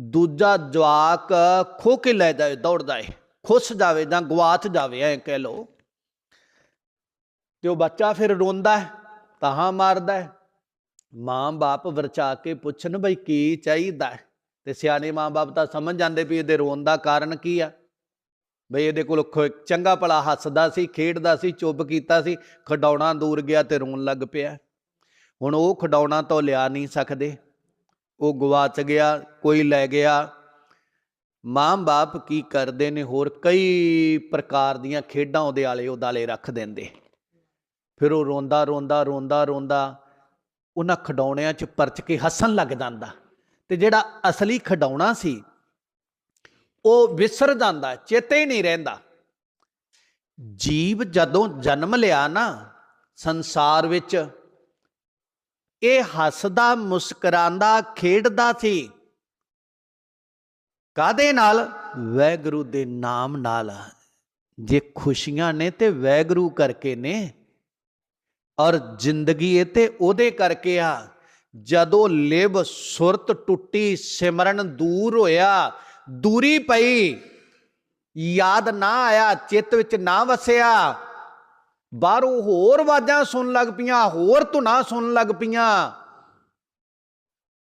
ਦੂਜਾ ਜਵਾਕ ਖੋ ਕੇ ਲੈ ਜਾਏ ਦੌੜਦਾ ਏ ਖੁੱਸ ਜਾਵੇ ਜਾਂ ਗਵਾਚ ਜਾਵੇ, ਐ ਕਹਿ ਲੋ ਤੇ ਉਹ ਬੱਚਾ ਫਿਰ ਰੋਂਦਾ ਹੈ, ਤਾਹਾਂ ਮਾਰਦਾ ਹੈ। ਮਾਂ ਬਾਪ ਵਰਚਾ ਕੇ ਪੁੱਛਣ ਬਈ ਕੀ ਚਾਹੀਦਾ ਹੈ? ਤੇ ਸਿਆਣੇ ਮਾਂ ਬਾਪ ਤਾਂ ਸਮਝ ਜਾਂਦੇ ਵੀ ਇਹਦੇ ਰੋਣ ਦਾ ਕਾਰਨ ਕੀ ਆ? ਬਈ ਇਹਦੇ ਕੋਲ ਖੋ- ਚੰਗਾ ਭਲਾ ਹੱਸਦਾ ਸੀ, ਖੇਡਦਾ ਸੀ, ਚੁੱਪ ਕੀਤਾ ਸੀ ਖਡਾਉਣਾ ਦੂਰ ਗਿਆ ਤੇ ਰੋਣ ਲੱਗ ਪਿਆ। ਹੁਣ ਉਹ ਖਡਾਉਣਾ ਤੋਂ ਲਿਆ ਨਹੀਂ ਸਕਦੇ। ਉਹ ਗਵਾਚ ਗਿਆ, ਕੋਈ ਲੈ ਗਿਆ। ਮਾਂ-ਬਾਪ ਕੀ ਕਰਦੇ ਨੇ ਹੋਰ? ਕਈ ਪ੍ਰਕਾਰ ਦੀਆਂ ਖੇਡਾਂ ਉਹਦੇ ਆਲੇ ਉਦਾਲੇ ਰੱਖ ਦਿੰਦੇ। ਫਿਰ ਉਹ ਰੋਂਦਾ ਰੋਂਦਾ ਰੋਂਦਾ ਰੋਂਦਾ, ਉਹਨਾਂ ਖਡਾਉਣਿਆਂ 'ਚ ਪਰਚ ਕੇ ਹੱਸਣ ਲੱਗ ਜਾਂਦਾ। ਤੇ ਜਿਹੜਾ ਅਸਲੀ ਖਡਾਉਣਾ ਸੀ, ਉਹ ਵਿਸਰ ਜਾਂਦਾ, ਚੇਤੇ ਹੀ ਨਹੀਂ ਰਹਿੰਦਾ। ਜੀਵ ਜਦੋਂ ਜਨਮ ਲਿਆ ਨਾ, ਸੰਸਾਰ ਵਿੱਚ ਇਹ ਹੱਸਦਾ ਮੁਸਕਰਾਂਦਾ ਖੇਡਦਾ ਸੀ। ਕਾਦੇ ਨਾਲ? ਵੈਗਰੂ ਦੇ ਨਾਮ ਨਾਲ। ਜੇ ਖੁਸ਼ੀਆਂ ਨੇ ਤੇ ਵੈਗਰੂ ਕਰਕੇ ਨੇ ਔਰ ਜ਼ਿੰਦਗੀ ਇਹ ਤੇ ਉਹਦੇ ਕਰਕੇ ਆ। ਜਦੋਂ ਲਿਵ ਸੁਰਤ ਟੁੱਟੀ, ਸਿਮਰਨ ਦੂਰ ਹੋਇਆ, ਦੂਰੀ ਪਈ, ਯਾਦ ਨਾ ਆਇਆ, ਚਿੱਤ ਵਿੱਚ ਨਾ ਵਸਿਆ ਬਾਹਰੋਂ ਹੋਰ ਆਵਾਜ਼ਾਂ ਸੁਣਨ ਲੱਗ ਪਈਆਂ, ਹੋਰ ਧੁਨਾਂ ਸੁਣਨ ਲੱਗ ਪਈਆਂ।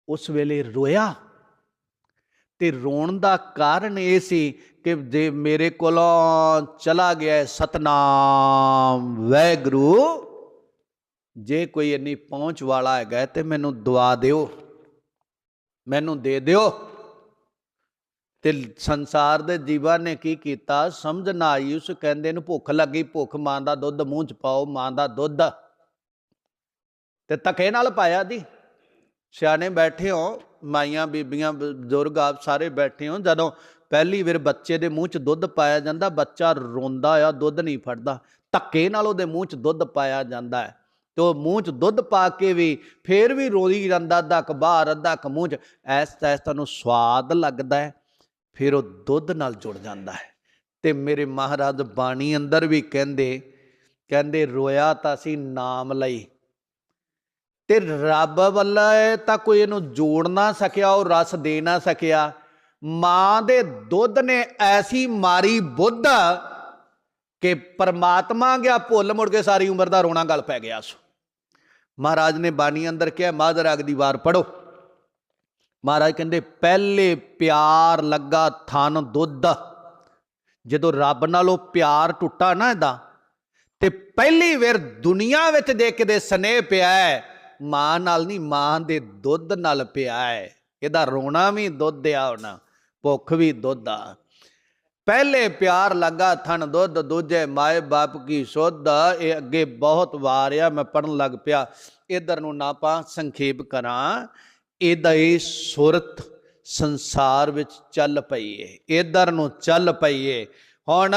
ਉਸ ਵੇਲੇ ਰੋਇਆ ਤੇ ਰੋਣ ਦਾ ਕਾਰਨ ਇਹ ਸੀ ਕਿ ਜੇ ਮੇਰੇ ਕੋਲੋਂ ਚਲਾ ਗਿਆ ਸਤਨਾਮ ਵੈਗੁਰੂ ਜੇ ਕੋਈ ਇੰਨੀ ਪਹੁੰਚ ਵਾਲਾ ਹੈਗਾ ਤੇ ਮੈਨੂੰ ਦਵਾ ਦਿਓ, ਮੈਨੂੰ ਦੇ ਦਿਓ। ਤੇ ਸੰਸਾਰ ਦੇ ਜੀਵਾਂ ਨੇ ਕੀ ਕੀਤਾ? ਸਮਝ ਨਾ ਆਈ, ਉਸ ਕਹਿੰਦੇ ਨੂੰ ਭੁੱਖ ਲੱਗੀ, ਭੁੱਖ ਮਾਂ ਦਾ ਦੁੱਧ ਮੂੰਹ ਚ ਪਾਓ, ਮਾਂ ਦਾ ਦੁੱਧ। ਤੇ ਧੱਕੇ ਨਾਲ ਪਾਇਆ ਜੀ। ਸਿਆਣੇ ਬੈਠੇ ਹੋ, ਮਾਈਆਂ, ਬੀਬੀਆਂ, ਬਜ਼ੁਰਗ ਆਪ ਸਾਰੇ ਬੈਠੇ ਹੋ, ਜਦੋਂ ਪਹਿਲੀ ਵਾਰ ਬੱਚੇ ਦੇ ਮੂੰਹ 'ਚ ਦੁੱਧ ਪਾਇਆ ਜਾਂਦਾ, ਬੱਚਾ ਰੋਂਦਾ ਆ, ਦੁੱਧ ਨਹੀਂ ਫੜਦਾ। ਧੱਕੇ ਨਾਲ ਉਹਦੇ ਮੂੰਹ 'ਚ ਦੁੱਧ ਪਾਇਆ ਜਾਂਦਾ ਹੈ। ਤੇ ਉਹ ਮੂੰਹ 'ਚ ਦੁੱਧ ਪਾ ਕੇ ਵੀ ਫੇਰ ਵੀ ਰੋਈ ਜਾਂਦਾ, ਅੱਧਾ ਕੁ ਬਾਹਰ, ਅੱਧਾ ਕੁ ਮੂੰਹ 'ਚ। ਐਸ ਤੈਸ ਤੁਹਾਨੂੰ ਸਵਾਦ ਲੱਗਦਾ ਹੈ। ਫਿਰ ਉਹ ਦੁੱਧ ਨਾਲ ਜੁੜ ਜਾਂਦਾ ਹੈ। ਤੇ ਮੇਰੇ ਮਹਾਰਾਜ ਬਾਣੀ ਅੰਦਰ ਵੀ ਕਹਿੰਦੇ ਕਹਿੰਦੇ, ਰੋਇਆ ਤਾਂ ਸੀ ਨਾਮ ਲਈ। ਤੇ ਰੱਬ ਵੱਲੋਂ ਤਾਂ ਕੋਈ ਇਹਨੂੰ ਜੋੜ ਨਾ ਸਕਿਆ, ਉਹ ਰਸ ਦੇ ਨਾ ਸਕਿਆ। ਮਾਂ ਦੇ ਦੁੱਧ ਨੇ ਐਸੀ ਮਾਰੀ ਬੁੱਧ ਕਿ ਪਰਮਾਤਮਾ ਗਿਆ ਭੁੱਲ ਮੁੜ ਕੇ ਸਾਰੀ ਉਮਰ ਦਾ ਰੋਣਾ ਗਲ ਪੈ ਗਿਆ। ਸੋ ਮਹਾਰਾਜ ਨੇ ਬਾਣੀ ਅੰਦਰ ਕਿਹਾ ਮਾਦਰ ਦੀ ਵਾਰ ਪੜੋ ਮਹਾਰਾਜ ਕਹਿੰਦੇ, ਪਹਿਲੇ ਪਿਆਰ ਲੱਗਾ ਥਨ ਦੁੱਧ। ਜਦੋਂ ਰੱਬ ਨਾਲੋਂ ਪਿਆਰ ਟੁੱਟਾ ਨਾ ਇਹਦਾ, ਤੇ ਪਹਿਲੀ ਵਾਰ ਦੁਨੀਆ ਵਿੱਚ ਦੇ ਕਿਤੇ ਸਨੇਹ ਪਿਆ ਹੈ, ਮਾਂ ਨਾਲ ਨਹੀਂ, ਮਾਂ ਦੇ ਦੁੱਧ ਨਾਲ ਪਿਆ ਹੈ। ਇਹਦਾ ਰੋਣਾ ਵੀ ਦੁੱਧ ਆ ਹੋਣਾ, ਭੁੱਖ ਵੀ ਦੁੱਧ ਆ। ਪਹਿਲੇ ਪਿਆਰ ਲੱਗਾ ਥਣ ਦੁੱਧ, ਦੂਜੇ ਮਾਏ ਬਾਪ ਕੀ ਸੁੱਧ ਇਹ ਅੱਗੇ ਬਹੁਤ ਵਾਰ ਆ, ਮੈਂ ਪੜਨ ਲੱਗ ਪਿਆ। ਇਧਰ ਨੂੰ ਨਾ ਪਾ ਸੰਖੇਪ ਕਰਾਂ। ਇਹਦਾ ਇਹ ਸੂਰਤ ਸੰਸਾਰ ਵਿੱਚ ਚੱਲ ਪਈ ਏ, ਇਧਰ ਨੂੰ ਚੱਲ ਪਈ ਏ। ਹੁਣ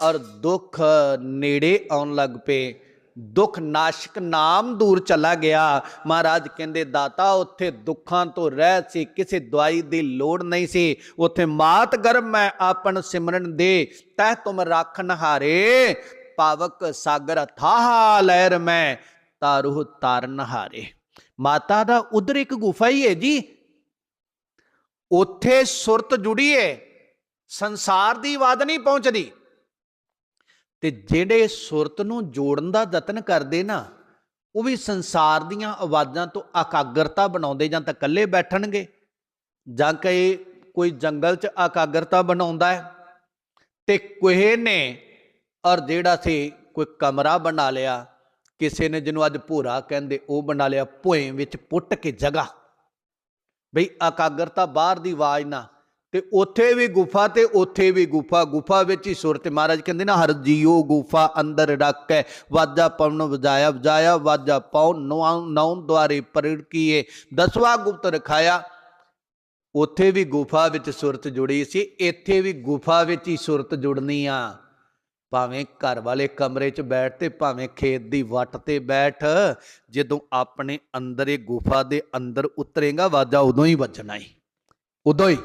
ਔਰ ਦੁੱਖ ਨੇੜੇ ਆਉਣ ਲੱਗ ਪਏ, ਦੁੱਖ ਨਾਸ਼ਕ ਨਾਮ ਦੂਰ ਚਲਾ ਗਿਆ। ਮਹਾਰਾਜ ਕਹਿੰਦੇ, ਦਾਤਾ, ਉੱਥੇ ਦੁੱਖਾਂ ਤੋਂ ਰਹਿ ਸੀ, ਕਿਸੇ ਦਵਾਈ ਦੀ ਲੋੜ ਨਹੀਂ ਸੀ। ਉੱਥੇ ਮਾਤ ਗਰਮ ਮੈਂ ਆਪਨ ਸਿਮਰਨ ਦੇ, ਤਹ ਤੁਮ ਰਾਖਨ ਹਾਰੇ। ਪਾਵਕ ਸਾਗਰ ਥਾਹ ਲਹਿਰ ਮੈਂ ਤਾਰੂ ਤਾਰਨ ਹਾਰੇ। ਮਾਤਾ ਦਾ ਉਧਰ ਇੱਕ ਗੁਫਾ ਹੀ ਹੈ ਜੀ। ਉੱਥੇ ਸੁਰਤ ਜੁੜੀ ਹੈ ਸੰਸਾਰ ਦੀ ਆਵਾਜ਼ ਨਹੀਂ ਪਹੁੰਚਦੀ। ਤੇ ਜਿਹੜੇ ਸੁਰਤ ਨੂੰ ਜੋੜਨ ਦਾ ਯਤਨ ਕਰਦੇ ਨਾ, ਉਹ ਵੀ ਸੰਸਾਰ ਦੀਆਂ ਆਵਾਜ਼ਾਂ ਤੋਂ ਇਕਾਗਰਤਾ ਬਣਾਉਂਦੇ ਜਾਂ ਤਾਂ ਇਕੱਲੇ ਬੈਠਣਗੇ, ਜਾਂ ਕਈ ਕੋਈ ਜੰਗਲ 'ਚ ਇਕਾਗਰਤਾ ਬਣਾਉਂਦਾ ਹੈ। ਤੇ ਕੋਹੇ ਨੇ, ਔਰ ਜਿਹੜਾ ਸੀ, ਕੋਈ ਕਮਰਾ ਬਣਾ ਲਿਆ ਕਿਸੇ ਨੇ ਜਿਹਨੂੰ ਅੱਜ ਭੂਰਾ ਕਹਿੰਦੇ, ਉਹ ਬਣਾ ਲਿਆ ਭੋਏ ਵਿੱਚ ਪੁੱਟ ਕੇ ਜਗ੍ਹਾ। ਬਈ ਇਕਾਗਰਤਾ ਬਾਹਰ ਦੀ ਆਵਾਜ਼ ਨਾ, ਤੇ ਉੱਥੇ ਵੀ ਗੁਫਾ ਤੇ ਉੱਥੇ ਵੀ ਗੁਫਾ ਗੁਫਾ ਵਿੱਚ ਹੀ ਸੁਰਤ। ਮਹਾਰਾਜ ਕਹਿੰਦੇ ਨਾ, ਹਰ ਜੀਓ ਗੁਫਾ ਅੰਦਰ ਰੱਖੈ, ਵਾਜਾ ਪਵਨ ਵਜਾਇਆ ਵਜਾਇਆ ਵਾਜਾ ਪਾਉ ਨੌ ਨੌ ਦੁਆਰੇ ਪਰੜਕੀਏ ਦਸਵਾ ਗੁਪਤ ਰਖਾਇਆ, ਉੱਥੇ ਵੀ ਗੁਫਾ ਵਿੱਚ ਸੁਰਤ ਜੁੜੀ ਸੀ, ਇੱਥੇ ਵੀ ਗੁਫਾ ਵਿੱਚ ਹੀ ਸੁਰਤ ਜੁੜਨੀ ਆ। ਭਾਵੇਂ ਘਰ ਵਾਲੇ ਕਮਰੇ 'ਚ ਬੈਠ ਤੇ ਭਾਵੇਂ ਖੇਤ ਦੀ ਵੱਟ ਤੇ ਬੈਠ, ਜਦੋਂ ਆਪਣੇ ਅੰਦਰ ਇਹ ਗੁਫਾ ਦੇ ਅੰਦਰ ਉਤਰੇਗਾ, ਵਾਜਾ ਉਦੋਂ ਹੀ ਵੱਜਣਾ ਹੀ ਉਦੋਂ ਹੀ।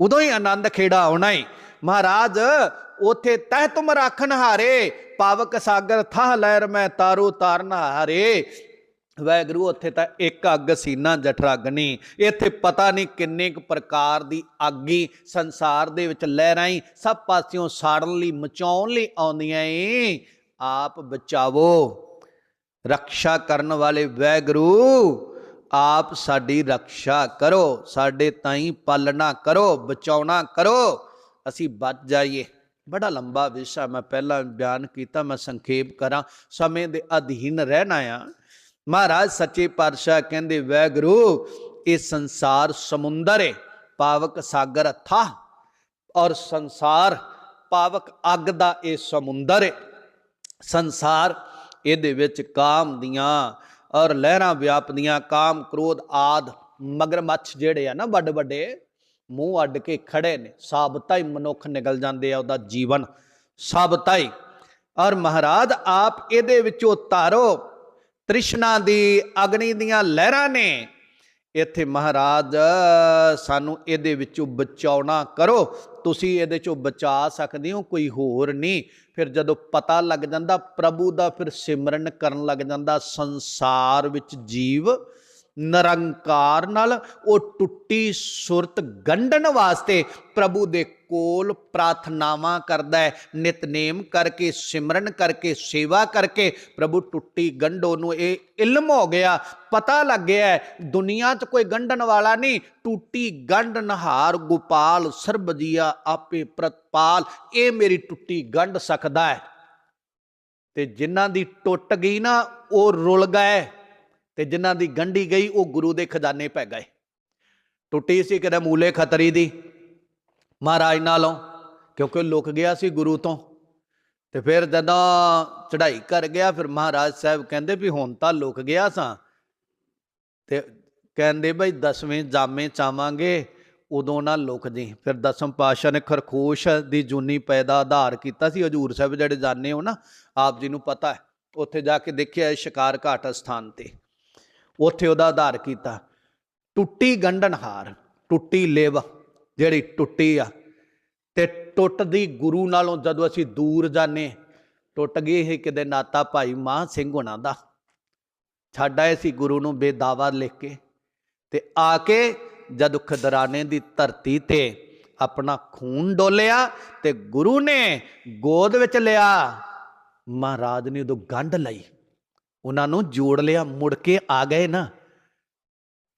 ਉਦੋਂ ਹੀ ਆਨੰਦ ਖੇੜਾ ਆਉਣਾ ਹੀ ਮਹਾਰਾਜ, ਉਥੇ ਤਹਿ ਤੁਮ ਰਾਖਨ ਹਾਰੇ, ਪਾਵਕ ਸਾਗਰ ਥਾਹ ਲਹਿਰ ਮੈਂ ਤਾਰੂ ਤਾਰਨ ਹਾਰੇ। ਵੈਗਰੂ ਉੱਥੇ ਤਾਂ ਇੱਕ ਅੱਗ ਸੀਨਾ ਜਠਰਾਗਨੀ। ਇੱਥੇ ਪਤਾ ਨਹੀਂ ਕਿੰਨੇ ਕੁ ਪ੍ਰਕਾਰ ਦੀ ਆਗੀ ਸੰਸਾਰ ਦੇ ਵਿੱਚ ਲਹਿਰਾਂ ਹੀ ਸਭ ਪਾਸਿਓਂ ਸਾੜਨ ਲਈ, ਮਚਾਉਣ ਲਈ ਆਉਂਦੀਆਂ ਏ ਆਪ ਬਚਾਵੋ। ਰੱਖਿਆ ਕਰਨ ਵਾਲੇ ਵੈਗਰੂ ਆਪ ਸਾਡੀ ਰੱਖਿਆ ਕਰੋ। ਸਾਡੇ ਤਾਈਂ ਪਾਲਣਾ ਕਰੋ, ਬਚਾਉਣਾ ਕਰੋ। ਅਸੀਂ ਬਚ ਜਾਈਏ। ਬੜਾ ਲੰਬਾ ਵਿਸ਼ਾ ਮੈਂ ਪਹਿਲਾਂ ਬਿਆਨ ਕੀਤਾ, ਮੈਂ ਸੰਖੇਪ ਕਰਾਂ। ਸਮੇਂ ਦੇ ਅਧੀਨ ਰਹਿਣਾ ਆ ਮਹਾਰਾਜ, ਸੱਚੇ ਪਾਤਸ਼ਾਹ ਕਹਿੰਦੇ, ਵੈਗਰੂ, ਇਹ ਸੰਸਾਰ ਸਮੁੰਦਰ ਹੈ ਪਾਵਕ ਸਾਗਰ ਅਥਾ, ਔਰ ਸੰਸਾਰ ਪਾਵਕ ਅੱਗ ਦਾ ਇਹ ਸਮੁੰਦਰ ਹੈ ਸੰਸਾਰ ਇਹਦੇ ਵਿੱਚ ਕਾਮ ਦੀਆਂ ਔਰ ਲਹਿਰਾਂ ਵਿਆਪਦੀਆਂ ਕਾਮ, ਕ੍ਰੋਧ ਆਦ, ਮਗਰਮੱਛ ਜਿਹੜੇ ਆ ਨਾ ਵੱਡ ਵੱਡੇ, ਮੂੰਹ ਅੱਡ ਕੇ ਖੜੇ ਨੇ ਸਾਬਤਾ ਹੀ ਮਨੁੱਖ ਨਿਕਲ ਜਾਂਦੇ ਆ ਉਹਦਾ ਜੀਵਨ ਸਾਬਤਾ ਹੀ ਔਰ ਮਹਾਰਾਜ, ਆਪ ਇਹਦੇ ਵਿੱਚੋਂ ਤਾਰੋ ਤ੍ਰਿਸ਼ਨਾ ਦੀ ਅਗਨੀ ਦੀਆਂ ਲਹਿਰਾਂ ਨੇ। ਇੱਥੇ ਮਹਾਰਾਜ, ਸਾਨੂੰ ਇਹਦੇ ਵਿੱਚੋਂ ਬਚਾਉਣਾ ਕਰੋ। ਤੁਸੀਂ ਇਹਦੇ ਚੋਂ ਬਚਾ ਸਕਦੇ ਹੋ, ਕੋਈ ਹੋਰ ਨਹੀਂ। ਫਿਰ ਜਦੋਂ ਪਤਾ ਲੱਗ ਜਾਂਦਾ, ਪ੍ਰਭੂ ਦਾ ਫਿਰ ਸਿਮਰਨ ਕਰਨ ਲੱਗ ਜਾਂਦਾ, ਸੰਸਾਰ ਵਿੱਚ ਜੀਵ ਨਿਰੰਕਾਰ ਨਾਲ, ਉਹ ਟੁੱਟੀ ਸੁਰਤ ਗੰਢਣ ਵਾਸਤੇ ਪ੍ਰਭੂ ਦੇ ਕੋਲ ਪ੍ਰਾਰਥਨਾਵਾਂ ਕਰਦਾ ਹੈ। ਨਿਤਨੇਮ ਕਰਕੇ ਸਿਮਰਨ ਕਰਕੇ ਸੇਵਾ ਕਰਕੇ ਪ੍ਰਭੂ ਟੁੱਟੀ ਗੰਢੋ ਨੂੰ ਇਹ ਇਲਮ ਹੋ ਗਿਆ। ਪਤਾ ਲੱਗ ਗਿਆ ਹੈ, ਦੁਨੀਆ 'ਚ ਕੋਈ ਗੰਢਣ ਵਾਲਾ ਨਹੀਂ। ਟੁੱਟੀ ਗੰਢ ਨਹਾਰ ਗੋਪਾਲ ਸਰਬਜੀਆ ਆਪੇ ਪ੍ਰਤਪਾਲ। ਇਹ ਮੇਰੀ ਟੁੱਟੀ ਗੰਢ ਸਕਦਾ ਹੈ। ਤੇ ਜਿਨ੍ਹਾਂ ਦੀ ਟੁੱਟ ਗਈ ਨਾ ਉਹ ਰੁਲ ਗਏ। ਤੇ ਜਿਨ੍ਹਾਂ ਦੀ ਗੰਢੀ ਗਈ ਉਹ ਗੁਰੂ ਦੇ ਖਜ਼ਾਨੇ ਪੈ ਗਏ। ਟੁੱਟੀ ਸੀ ਕਿਤੇ ਮੂਲੇ ਖਤਰੀ ਦੀ। ਮਹਾਰਾਜ ਨਾਲੋਂ ਕਿਉਂਕਿ ਉਹ ਲੁਕ ਗਿਆ ਸੀ ਗੁਰੂ ਤੋਂ। ਤੇ ਫਿਰ ਜਦੋਂ ਚੜ੍ਹਾਈ ਕਰ ਗਿਆ, ਫਿਰ ਮਹਾਰਾਜ ਸਾਹਿਬ ਕਹਿੰਦੇ ਵੀ ਹੁਣ ਤਾਂ ਲੁਕ ਗਿਆ ਸਾਂ। ਤੇ ਕਹਿੰਦੇ ਬਈ ਦਸਵੇਂ ਜਾਮੇ ਚਾਵਾਂਗੇ, ਉਦੋਂ ਨਾ ਲੁਕ ਜੀ। ਫਿਰ ਦਸਮ ਪਾਤਸ਼ਾਹ ਨੇ ਖਰਖੋਸ਼ ਦੀ ਜੂਨੀ ਪੈਦਾ ਆਧਾਰ ਕੀਤਾ ਸੀ। ਹਜੂਰ ਸਾਹਿਬ ਜਿਹੜੇ ਜਾਣੇ ਹੋ ਨਾ, ਆਪ ਜੀ ਨੂੰ ਪਤਾ ਹੈ। ਉੱਥੇ ਜਾ ਕੇ ਦੇਖਿਆ ਸ਼ਿਕਾਰ ਘਾਟ ਸਥਾਨ ਤੇ। ਉੱਥੇ ਉਹਦਾ ਆਧਾਰ ਕੀਤਾ। ਟੁੱਟੀ ਗੰਢਣਹਾਰ, ਟੁੱਟੀ ਲੇਵਾ। ਜਿਹੜੀ ਟੁੱਟੀ ਆ। ਤੇ ਟੁੱਟਦੀ ਗੁਰੂ ਨਾਲੋਂ ਜਦੋਂ ਅਸੀਂ ਦੂਰ ਜਾਣੇ ਟੁੱਟ ਗਈ ਇਹ ਕਿਤੇ ਨਾਤਾ ਭਾਈ ਮਾਂ ਸਿੰਘ ਹੋਣਾ ਦਾ। ਛੱਡ ਆਏ ਸੀ ਗੁਰੂ ਨੂੰ ਬੇਦਾਵਾ ਲਿਖ ਕੇ ਤੇ ਆ ਕੇ ਜਦ ਖਦਰਾਣੇ ਦੀ ਧਰਤੀ ਤੇ ਆਪਣਾ ਖੂਨ ਡੋਲਿਆ ਤੇ ਗੁਰੂ ਨੇ ਗੋਦ ਵਿੱਚ ਲਿਆ। ਮਹਾਰਾਜ ਨੇ ਉਦੋਂ ਗੰਢ ਲਈ। ਉਹਨਾਂ ਨੂੰ ਜੋੜ ਲਿਆ। ਮੁੜ ਕੇ ਆ ਗਏ ਨਾ।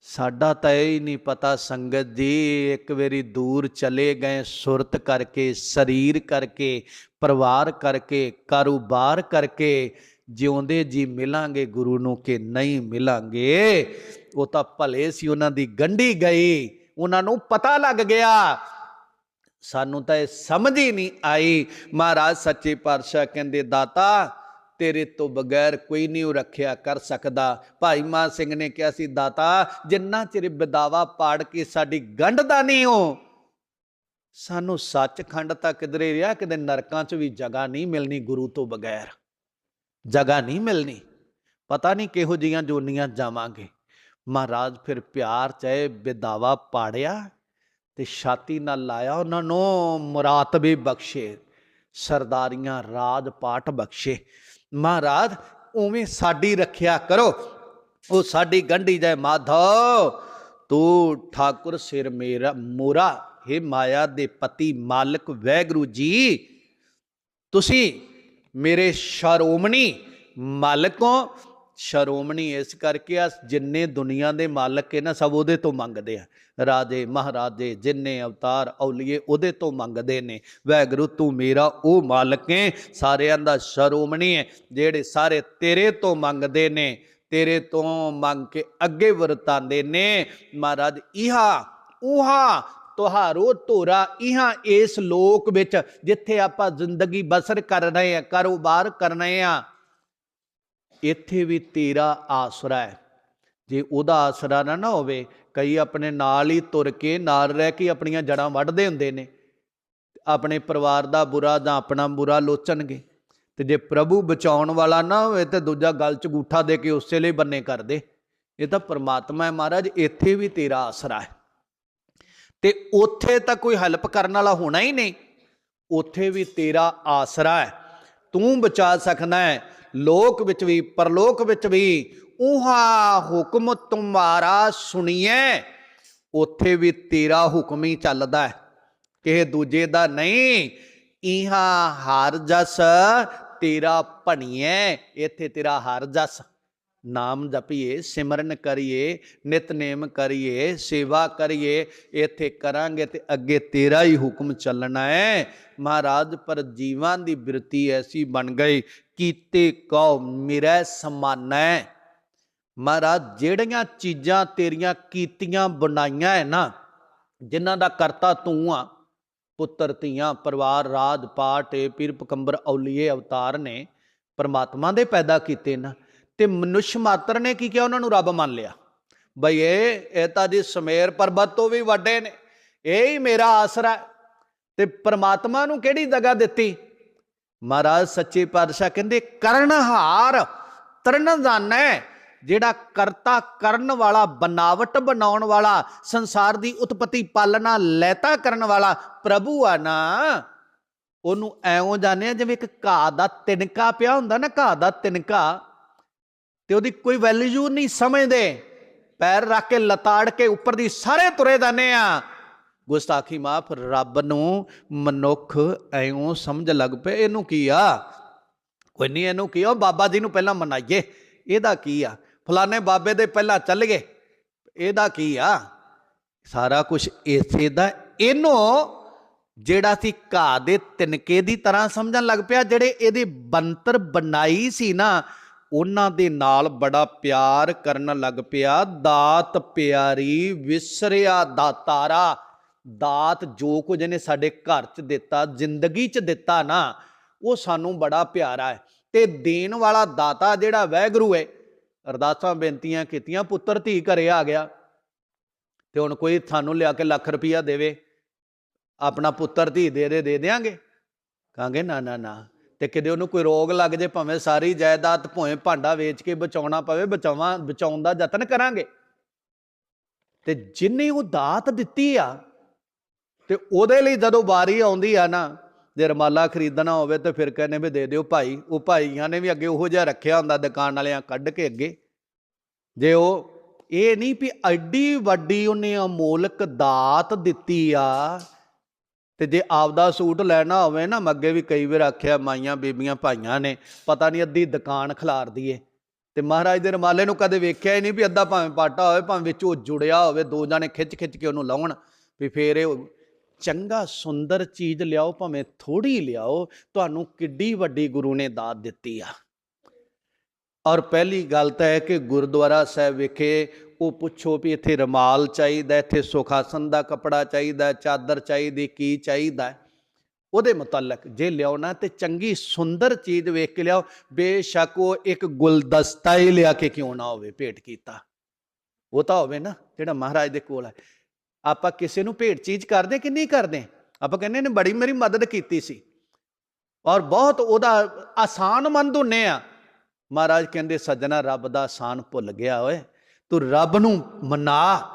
ਸਾਡਾ ਤਾਂ ਇਹ ਹੀ ਨਹੀਂ ਪਤਾ ਸੰਗਤ ਜੀ ਇੱਕ ਵਾਰੀ ਦੂਰ ਚਲੇ ਗਏ, ਸੁਰਤ ਕਰਕੇ, ਸਰੀਰ ਕਰਕੇ, ਪਰਿਵਾਰ ਕਰਕੇ, ਕਾਰੋਬਾਰ ਕਰਕੇ, ਜਿਉਂਦੇ ਜੀ ਮਿਲਾਂਗੇ ਗੁਰੂ ਨੂੰ ਕਿ ਨਹੀਂ ਮਿਲਾਂਗੇ, ਉਹ ਤਾਂ ਭਲੇ ਸੀ ਉਹਨਾਂ ਦੀ ਗੰਢੀ ਗਈ, ਉਹਨਾਂ ਨੂੰ ਪਤਾ ਲੱਗ ਗਿਆ। ਸਾਨੂੰ ਤਾਂ ਇਹ ਸਮਝ ਹੀ ਨਹੀਂ ਆਈ। ਮਹਾਰਾਜ ਸੱਚੇ ਪਾਤਸ਼ਾਹ ਕਹਿੰਦੇ, ਦਾਤਾ ਤੇਰੇ ਤੋਂ ਬਗੈਰ ਕੋਈ ਨਹੀਂ ਉਹ ਰੱਖਿਆ ਕਰ ਸਕਦਾ। ਭਾਈ ਮਾਨ ਸਿੰਘ ਨੇ ਕਿਹਾ ਸੀ, ਦਾਤਾ, ਜਿੰਨਾ ਚਿਰ ਬਦਾਵਾ ਪਾੜ ਕੇ ਸਾਡੀ ਗੰਢਦਾ ਨਹੀਂ ਹੋ, ਸਾਨੂੰ ਸੱਚਖੰਡ ਤਾਂ ਕਿਧਰੇ ਰਿਹਾ ਕਿਤੇ ਨਰਕਾਂ 'ਚ ਵੀ ਜਗ੍ਹਾ ਨਹੀਂ ਮਿਲਣੀ ਗੁਰੂ ਤੋਂ ਬਗੈਰ। ਜਗ੍ਹਾ ਨਹੀਂ ਮਿਲਣੀ। ਪਤਾ ਨਹੀਂ ਕਿਹੋ ਜੀਆਂ ਜੋਨੀਆਂ ਜਾਵਾਂਗੇ। ਮਹਾਰਾਜ ਫਿਰ ਪਿਆਰ ਚਾਹੇ ਬਿਦਾਵਾ ਪਾੜਿਆ ਤੇ ਛਾਤੀ ਨਾਲ ਲਾਇਆ ਉਹਨਾਂ ਨੂੰ ਮੁਰਾਤਬੇ ਬਖਸ਼ੇ, ਸਰਦਾਰੀਆਂ ਰਾਜ ਪਾਠ ਬਖਸ਼ੇ। ਮਹਾਰਾਜ, ਉਵੇਂ ਸਾਡੀ ਰੱਖਿਆ ਕਰੋ। ਉਹ ਸਾਡੀ ਗੰਢੀ ਜੈ ਮਾਧਵ, ਤੂੰ ਠਾਕੁਰ ਸਿਰ ਮੇਰਾ ਮੋਰਾ हे ਮਾਇਆ ਦੇ ਪਤੀ ਮਾਲਕ ਵੈਗਰੂ ਜੀ। ਤੁਸੀਂ ਮੇਰੇ ਸ਼ਰੋਮਣੀ ਮਾਲਕੋ ਸ਼ਰੋਮਣੀ ਇਸ ਕਰਕੇ ਆ, ਜਿੰਨੇ ਦੁਨੀਆ ਦੇ ਮਾਲਕ ਹੈ ਨਾ ਸਭ ਉਹਦੇ ਤੋਂ ਮੰਗਦੇ ਆ। ਰਾਜੇ, ਮਹਾਰਾਜੇ ਜਿੰਨੇ ਅਵਤਾਰ ਔਲੀਏ ਉਹਦੇ ਤੋਂ ਮੰਗਦੇ ਨੇ। ਵੈਗਰੂ ਤੂੰ ਮੇਰਾ ਉਹ ਮਾਲਕ ਹੈ, ਸਾਰਿਆਂ ਦਾ ਸ਼ਰੋਮਣੀ ਹੈ, ਜਿਹੜੇ ਸਾਰੇ ਤੇਰੇ ਤੋਂ ਮੰਗਦੇ ਨੇ, ਤੇਰੇ ਤੋਂ ਮੰਗ ਕੇ ਅੱਗੇ ਵਰਤਾਂਦੇ ਨੇ। ਮਹਾਰਾਜ, ਇਹਾ, ਉਹਾ, ਤੁਹਾਰੋ ਧੋਰਾ, ਇਹਾਂ ਇਸ ਲੋਕ ਵਿੱਚ ਜਿੱਥੇ ਆਪਾਂ ਜ਼ਿੰਦਗੀ ਬਸਰ ਕਰ ਰਹੇ ਆ ਕਾਰੋਬਾਰ ਕਰ ਰਹੇ ਆ ਇੱਥੇ ਵੀ ਤੇਰਾ ਆਸਰਾ ਹੈ। ਜੇ ਉਹਦਾ ਆਸਰਾ ਨਾ ਨਾ ਹੋਵੇ, ਕਈ ਆਪਣੇ ਨਾਲ ਹੀ ਤੁਰ ਕੇ, ਨਾਲ ਰਹਿ ਕੇ ਆਪਣੀਆਂ ਜੜਾਂ ਵੱਢਦੇ ਹੁੰਦੇ ਨੇ। ਆਪਣੇ ਪਰਿਵਾਰ ਦਾ ਬੁਰਾ ਜਾਂ ਆਪਣਾ ਬੁਰਾ ਲੋਚਣਗੇ। ਤੇ ਜੇ ਪ੍ਰਭੂ ਬਚਾਉਣ ਵਾਲਾ ਨਾ ਹੋਵੇ, ਤੇ ਦੂਜਾ ਗਲ ਚ ਗੂਠਾ ਦੇ ਕੇ ਉਸੇ ਲਈ ਬੰਨੇ ਕਰਦੇ ਇਹ ਤਾਂ ਪਰਮਾਤਮਾ ਹੈ ਮਹਾਰਾਜ, ਇੱਥੇ ਵੀ ਤੇਰਾ ਆਸਰਾ ਹੈ। ਤੇ ਉੱਥੇ ਤਾਂ ਕੋਈ ਹੈਲਪ ਕਰਨ ਵਾਲਾ ਹੋਣਾ ਹੀ ਨਹੀਂ। ਉੱਥੇ ਵੀ ਤੇਰਾ ਆਸਰਾ ਹੈ। ਤੂੰ ਬਚਾ ਸਕਦਾ ਹੈ। ਲੋਕ ਵਿੱਚ ਵੀ, ਪਰਲੋਕ ਵਿੱਚ ਵੀ ਉਹਾ ਹੁਕਮ ਤੁਮਾਰਾ ਸੁਣੀਏ ਉੱਥੇ ਵੀ ਤੇਰਾ ਹੁਕਮ ਹੀ ਚੱਲਦਾ ਹੈ। ਕਿਸੇ ਦੂਜੇ ਦਾ ਨਹੀਂ। ਇਹਾ ਹਰ ਜਸ ਤੇਰਾ ਭਣੀਏ ਇੱਥੇ ਤੇਰਾ ਹਰ ਜਸ। ਨਾਮ ਜਪੀਏ, ਸਿਮਰਨ ਕਰੀਏ ਨਿਤਨੇਮ ਕਰੀਏ, ਸੇਵਾ ਕਰੀਏ, ਇੱਥੇ ਕਰਾਂਗੇ ਤੇ ਅੱਗੇ ਤੇਰਾ ਹੀ ਹੁਕਮ ਚੱਲਣਾ ਹੈ। ਮਹਾਰਾਜ, ਪਰ ਜੀਵਾਂ ਦੀ ਬਿਰਤੀ ਐਸੀ ਬਣ ਗਈ, ਕੀਤੇ ਕਉ ਮਿਰੈ ਸਮਾਨੈ। ਮਹਾਰਾਜ, ਜਿਹੜੀਆਂ ਚੀਜ਼ਾਂ ਤੇਰੀਆਂ ਕੀਤੀਆਂ ਬਣਾਈਆਂ ਹੈ ਨਾ, ਜਿਨ੍ਹਾਂ ਦਾ ਕਰਤਾ ਤੂੰ ਆ, ਪੁੱਤਰ, ਧੀਆਂ, ਪਰਿਵਾਰ, ਰਾਜ ਪਾਟ ਇਹ ਪੀਰ ਪਕੰਬਰ ਔਲੀਏ ਅਵਤਾਰ ਨੇ, ਪਰਮਾਤਮਾ ਦੇ ਪੈਦਾ ਕੀਤੇ ਨਾ ਤੇ ਮਨੁੱਖ ਮਾਤਰ ਨੇ ਕੀ ਕਿਹਾ? ਉਹਨਾਂ ਨੂੰ ਰੱਬ ਮੰਨ ਲਿਆ। ਬਈ ਇਹ ਇਹ ਤਾਂ ਜੀ ਸਮੇਰ ਪਰਬਤ ਤੋਂ ਵੀ ਵੱਡੇ ਨੇ। ਇਹ ਹੀ ਮੇਰਾ ਆਸਰਾ ਤੇ ਪਰਮਾਤਮਾ ਨੂੰ ਕਿਹੜੀ ਜਗ੍ਹਾ ਦਿੱਤੀ? ਮਹਾਰਾਜ ਸੱਚੇ ਪਾਤਸ਼ਾਹ ਕਹਿੰਦੇ, ਕਰਨਹਾਰ ਤਰਨ ਜਿਹੜਾ ਕਰਤਾ ਕਰਨ ਵਾਲਾ, ਬਨਾਵਟ ਬਣਾਉਣ ਵਾਲਾ, ਸੰਸਾਰ ਦੀ ਉਤਪਤੀ ਪਾਲਣਾ, ਲੈਤਾ ਕਰਨ ਵਾਲਾ ਪ੍ਰਭੂ ਆ ਨਾ। ਉਹਨੂੰ ਐਉਂ ਜਾਣਿਆ ਜਿਵੇਂ ਇੱਕ ਘਾਹ ਦਾ ਤਿਨਕਾ ਪਿਆ ਹੁੰਦਾ ਨਾ, ਘਾਹ ਦਾ ਤਿਨਕਾ। ਤੇ ਉਹਦੀ ਕੋਈ ਵੈਲਿਊ ਨਹੀਂ ਸਮਝਦੇ। ਪੈਰ ਰੱਖ ਕੇ ਲਤਾੜ ਕੇ ਉੱਪਰ ਦੀ ਸਾਰੇ ਤੁਰੇ ਜਾਂਦੇ ਆ। ਗੁਸਤਾਖੀ ਮਾਫ, ਰੱਬ ਨੂੰ ਮਨੁੱਖ ਐਉਂ ਸਮਝ ਲੱਗ ਪਏ, ਇਹਨੂੰ ਕੀ ਆ? ਕੋਈ ਨਹੀਂ, ਇਹਨੂੰ ਕੀ ਆ? ਬਾਬਾ ਜੀ ਨੂੰ ਪਹਿਲਾਂ ਮਨਾਈਏ। ਇਹਦਾ ਕੀ ਆ? ਫਲਾਣੇ ਬਾਬੇ ਦੇ ਪਹਿਲਾਂ ਚੱਲ ਗਏ। ਇਹਦਾ ਕੀ ਆ? ਸਾਰਾ ਕੁਝ ਇਸੇ ਦਾ। ਇਹਨੂੰ ਜਿਹੜਾ ਸੀ ਘਾਹ ਦੇ ਤਿਨਕੇ ਦੀ ਤਰ੍ਹਾਂ ਸਮਝਣ ਲੱਗ ਪਿਆ, ਜਿਹੜੇ ਇਹਦੀ ਬੰਤਰ ਬਣਾਈ ਸੀ ਨਾ ਉਹਨਾਂ ਦੇ ਨਾਲ ਬੜਾ ਪਿਆਰ ਕਰਨ ਲੱਗ ਪਿਆ। ਦਾਤ ਪਿਆਰੀ, ਵਿਸਰਿਆ ਦਾਤਾਰਾ। ਦਾਤ ਜੋ ਕੁਝ ਨੇ ਸਾਡੇ ਘਰ 'ਚ ਦਿੱਤਾ, ਜ਼ਿੰਦਗੀ 'ਚ ਦਿੱਤਾ ਨਾ, ਉਹ ਸਾਨੂੰ ਬੜਾ ਪਿਆਰਾ ਹੈ। ਤੇ ਦੇਣ ਵਾਲਾ ਦਾਤਾ ਜਿਹੜਾ ਵੈਗਰੂ ਹੈ, ਅਰਦਾਸਾਂ ਬੇਨਤੀਆਂ ਕੀਤੀਆਂ, ਪੁੱਤਰ ਧੀ ਘਰੇ ਆ ਗਿਆ। ਤੇ ਹੁਣ ਕੋਈ ਸਾਨੂੰ ਲਿਆ ਕੇ ਲੱਖ ਰੁਪਈਆ ਦੇਵੇ, ਆਪਣਾ ਪੁੱਤਰ ਧੀ ਦੇ ਦੇ ਦੇ ਦੇਾਂਗੇ ਕਹਾਂਗੇ, ਨਾ ਨਾ ਨਾ। ਤੇ ਕਿਤੇ ਉਹਨੂੰ ਕੋਈ ਰੋਗ ਲੱਗ ਜੇ ਭਾਵੇਂ ਸਾਰੀ ਜਾਇਦਾਦ ਭੋਏ ਭਾਂਡਾ ਵੇਚ ਕੇ ਬਚਾਉਣਾ ਪਵੇ, ਬਚਾਵਾਂ, ਬਚਾਉਣ ਦਾ ਯਤਨ ਕਰਾਂਗੇ। ਤੇ ਜਿੰਨੇ ਉਹ ਦਾਤ ਦਿੱਤੀ ਆ, ਤੇ ਉਹਦੇ ਲਈ ਜਦੋਂ ਵਾਰੀ ਆਉਂਦੀ ਆ ਨਾ, ਜੇ ਰਮਾਲਾ ਖਰੀਦਣਾ ਹੋਵੇ ਤੇ ਫਿਰ ਕਹਿੰਦੇ ਵੀ ਦੇ ਦਿਓ ਭਾਈ, ਉਹ ਭਾਈਆਂ ਨੇ ਵੀ ਅੱਗੇ ਉਹੋ ਜਿਹਾ ਰੱਖਿਆ ਹੁੰਦਾ ਦੁਕਾਨ ਵਾਲਿਆਂ ਕੱਢ ਕੇ ਅੱਗੇ। ਜੇ ਉਹ, ਇਹ ਨਹੀਂ ਵੀ ਐਡੀ ਵੱਡੀ ਉਹਨੇ ਅਮੋਲਕ ਦਾਤ ਦਿੱਤੀ ਆ ਤੇ ਜੇ ਆਪਦਾ ਸੂਟ ਲੈਣਾ ਹੋਵੇ ਨਾ, ਮੈਂ ਅੱਗੇ ਵੀ ਕਈ ਵਾਰ ਆਖਿਆ, ਮਾਈਆਂ, ਬੀਬੀਆਂ, ਭਾਈਆਂ ਨੇ, ਪਤਾ ਨਹੀਂ ਅੱਧੀ ਦੁਕਾਨ ਖਿਲਾਰਦੀ ਦਈਏ। ਤੇ ਮਹਾਰਾਜ ਦੇ ਰਮਾਲੇ ਨੂੰ ਕਦੇ ਵੇਖਿਆ ਹੀ ਨਹੀਂ ਵੀ ਅੱਧਾ ਭਾਵੇਂ ਪਾਟਾ ਹੋਵੇ, ਭਾਵੇਂ ਵਿੱਚ ਉਹ ਜੁੜਿਆ ਹੋਵੇ, ਦੋ ਜਾਣੇ ਖਿੱਚ ਖਿੱਚ ਕੇ ਉਹਨੂੰ ਲਾਉਣ ਵੀ ਫੇਰ ਇਹ ਚੰਗਾ, ਸੁੰਦਰ ਚੀਜ਼ ਲਿਆਓ, ਭਾਵੇਂ ਥੋੜੀ ਲਿਆਓ, ਤੁਹਾਨੂੰ ਕਿੱਡੀ ਵੱਡੀ ਗੁਰੂ ਨੇ ਦਾਤ ਦਿੱਤੀ ਆ। ਔਰ ਪਹਿਲੀ ਗੱਲ ਤਾਂ ਹੈ ਕਿ ਗੁਰਦੁਆਰਾ ਸਾਹਿਬ ਵਿਖੇ ਉਹ ਪੁੱਛੋ ਵੀ ਇੱਥੇ ਰਮਾਲ ਚਾਹੀਦਾ, ਇੱਥੇ ਸੁਖਾਸਨ ਦਾ ਕਪੜਾ ਚਾਹੀਦਾ, ਚਾਦਰ ਚਾਹੀਦੀ, ਕੀ ਚਾਹੀਦਾ? ਉਹਦੇ ਮੁਤਲਕ ਜੇ ਲਿਆਉਣਾ ਤੇ ਚੰਗੀ ਸੁੰਦਰ ਚੀਜ਼ ਵੇਖ ਕੇ ਲਿਆਓ, ਬੇਸ਼ੱਕ ਉਹ ਇੱਕ ਗੁਲਦਸਤਾ ਹੀ ਲਿਆ ਕੇ ਕਿਉਂ ਨਾ ਹੋਵੇ ਭੇਟ ਕੀਤਾ? ਉਹ ਤਾਂ ਹੋਵੇ ਨਾ, ਜਿਹੜਾ ਮਹਾਰਾਜ ਦੇ ਕੋਲ ਹੈ। ਆਪਾਂ ਕਿਸੇ ਨੂੰ ਭੇਟ ਚੀਜ਼ ਕਰਦੇ ਕਿ ਨਹੀਂ ਕਰਦੇ? ਆਪਾਂ ਕਹਿੰਦੇ ਨੇ ਬੜੀ ਮੇਰੀ ਮਦਦ ਕੀਤੀ ਸੀ। ਔਰ ਬਹੁਤ ਉਹਦਾ ਆਸਾਨ ਮੰਦ ਹੁੰਨੇ ਆ। ਮਹਾਰਾਜ ਕਹਿੰਦੇ, ਸੱਜਣਾ, ਰੱਬ ਦਾ ਆਸਾਨ ਭੁੱਲ ਗਿਆ ਓਏ। ਤੂੰ ਰੱਬ ਨੂੰ ਮਨਾ।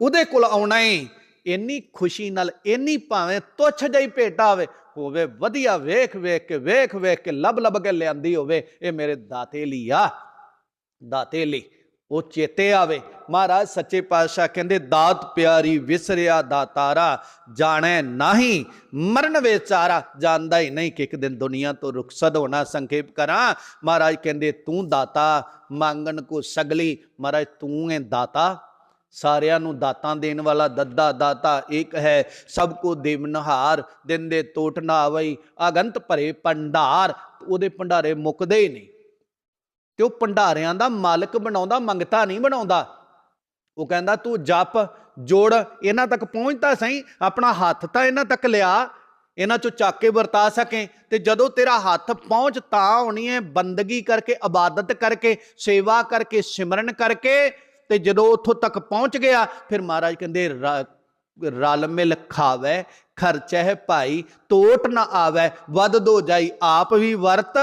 ਉਹਦੇ ਕੋਲ ਆਉਣਾ ਹੀ ਇੰਨੀ ਖੁਸ਼ੀ ਨਾਲ, ਇੰਨੀ ਭਾਵੇਂ ਤੁੱਛ ਜਿਹੀ ਭੇਟ ਆਵੇ ਹੋਵੇ ਵਧੀਆ ਵੇਖ ਵੇਖ ਕੇ, ਵੇਖ ਵੇਖ ਕੇ, ਲੱਭ ਲੱਭ ਕੇ ਲਿਆਂਦੀ ਹੋਵੇ, ਇਹ ਮੇਰੇ ਦਾਤੇ ਲਈ ਆ। ਦਾਤੇ ਲਈ। ਉਹ ਚੇਤੇ ਆਵੇ। ਮਹਾਰਾਜ ਸੱਚੇ ਪਾਤਸ਼ਾਹ ਕਹਿੰਦੇ, ਦਾਤ ਪਿਆਰੀ ਵਿਸਰਿਆ ਦਾਤਾਰਾ ਜਾਣੈ ਨਹੀਂ, ਮਰਨ ਵਿਚਾਰਾ ਜਾਣਦਾ ਹੀ ਨਹੀਂ ਕਿ ਇੱਕ ਦਿਨ ਦੁਨੀਆ ਤੋਂ ਰੁਖਸਤ ਹੋਣਾ, ਸੰਖੇਪ ਕਰਾਂ। ਮਹਾਰਾਜ ਕਹਿੰਦੇ, ਤੂੰ ਦਾਤਾ ਮੰਗਣ ਕੋ ਸਗਲੀ। ਮਹਾਰਾਜ, ਤੂੰ ਹੈ ਦਾਤਾ, ਸਾਰਿਆਂ ਨੂੰ ਦਾਤਾਂ ਦੇਣ ਵਾਲਾ ਦੱਦਾ ਦਾਤਾ ਇੱਕ ਹੈ, ਸਭ ਕੋ ਦੇਵਨਹਾਰ ਦਿਨ ਦੇ ਟੋਟ ਨਾ ਆਵਈ ਅਗੰਤ ਭਰੇ ਭੰਡਾਰ। ਉਹਦੇ ਭੰਡਾਰੇ ਮੁੱਕਦੇ ਹੀ ਨਹੀਂ। ਤੇ ਉਹ ਭੰਡਾਰਿਆਂ ਦਾ ਮਾਲਕ ਬਣਾਉਂਦਾ, ਮੰਗਤਾ ਨਹੀਂ ਬਣਾਉਂਦਾ। ਉਹ ਕਹਿੰਦਾ, ਤੂੰ ਜਪ, ਜੋੜ, ਇਹਨਾਂ ਤੱਕ ਪਹੁੰਚ ਤਾਂ ਸਹੀ, ਆਪਣਾ ਹੱਥ ਤਾਂ ਇਹਨਾਂ ਤੱਕ ਲਿਆ, ਇਹਨਾਂ ਚੋਂ ਚੱਕ ਕੇ ਵਰਤਾ ਸਕੇ ਤੇ ਜਦੋਂ ਤੇਰਾ ਹੱਥ ਪਹੁੰਚ ਤਾਂ ਹੋਣੀ ਹੈ ਬੰਦਗੀ ਕਰਕੇ, ਇਬਾਦਤ ਕਰਕੇ, ਸੇਵਾ ਕਰਕੇ, ਸਿਮਰਨ ਕਰਕੇ ਤੇ ਜਦੋਂ ਉੱਥੋਂ ਤੱਕ ਪਹੁੰਚ ਗਿਆ, ਫਿਰ ਮਹਾਰਾਜ ਕਹਿੰਦੇ ਰਲ ਮਿਲ ਖਾਵੇ ਖਰਚਹਿ ਭਾਈ, ਤੋਟ ਨਾ ਆਵੇ, ਵੱਧ ਦੋ ਜਾਈ ਆਪ ਵੀ ਵਰਤ,